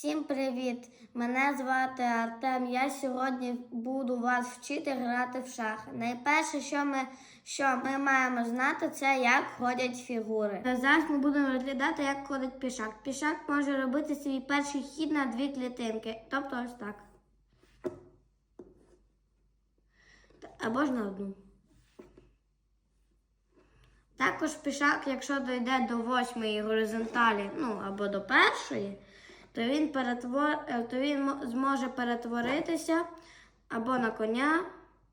Всім привіт! Мене звати Артем. Я сьогодні буду вас вчити грати в шахи. Найперше, що ми, що ми маємо знати, це як ходять фігури. Зараз ми будемо розглядати, як ходить пішак. Пішак може робити свій перший хід на дві клітинки, тобто ось так. Або ж на одну. Також пішак, якщо дійде до восьмої горизонталі, ну або до першої, то він, перетвор... е, то він зможе перетворитися або на коня,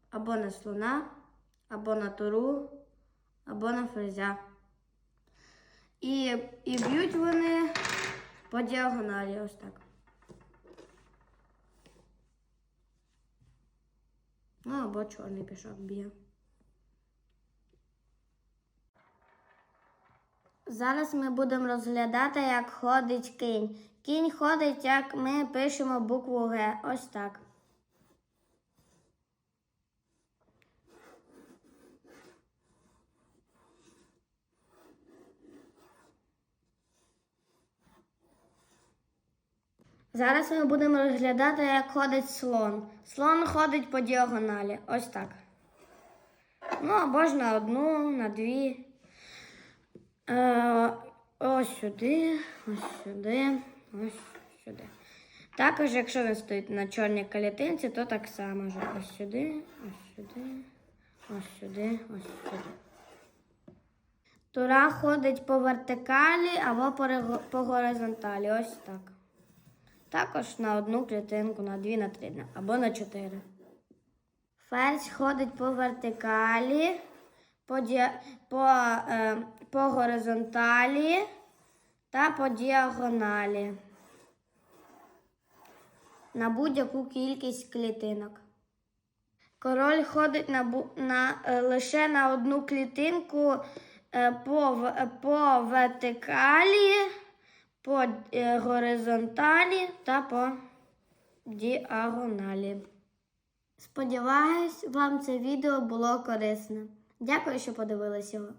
або на слона, або на туру, або на ферзя. І, і б'ють вони по діагоналі, ось так. Ну, або чорний пішак б'є. Зараз ми будемо розглядати, як ходить кінь. Кінь ходить, як ми пишемо букву Г. Ось так. Зараз ми будемо розглядати, як ходить слон. Слон ходить по діагоналі. Ось так. Ну, або ж на одну, на дві. Е, ось сюди, ось сюди, ось сюди. Також, якщо він стоїть на чорній калітинці, то так само ж. Ось сюди, ось сюди, ось сюди, ось сюди. Тура ходить по вертикалі або по, горизонталі. Ось так. Також на одну клітинку, на дві, на три, або на чотири. Ферзь ходить по вертикалі, по, по, е, по горизонталі та по діагоналі. На будь-яку кількість клітинок. Король ходить на, на, е, лише на одну клітинку е, по, е, по вертикалі, по е, горизонталі та по діагоналі. Сподіваюсь, вам це відео було корисне. Дякую, що подивилися.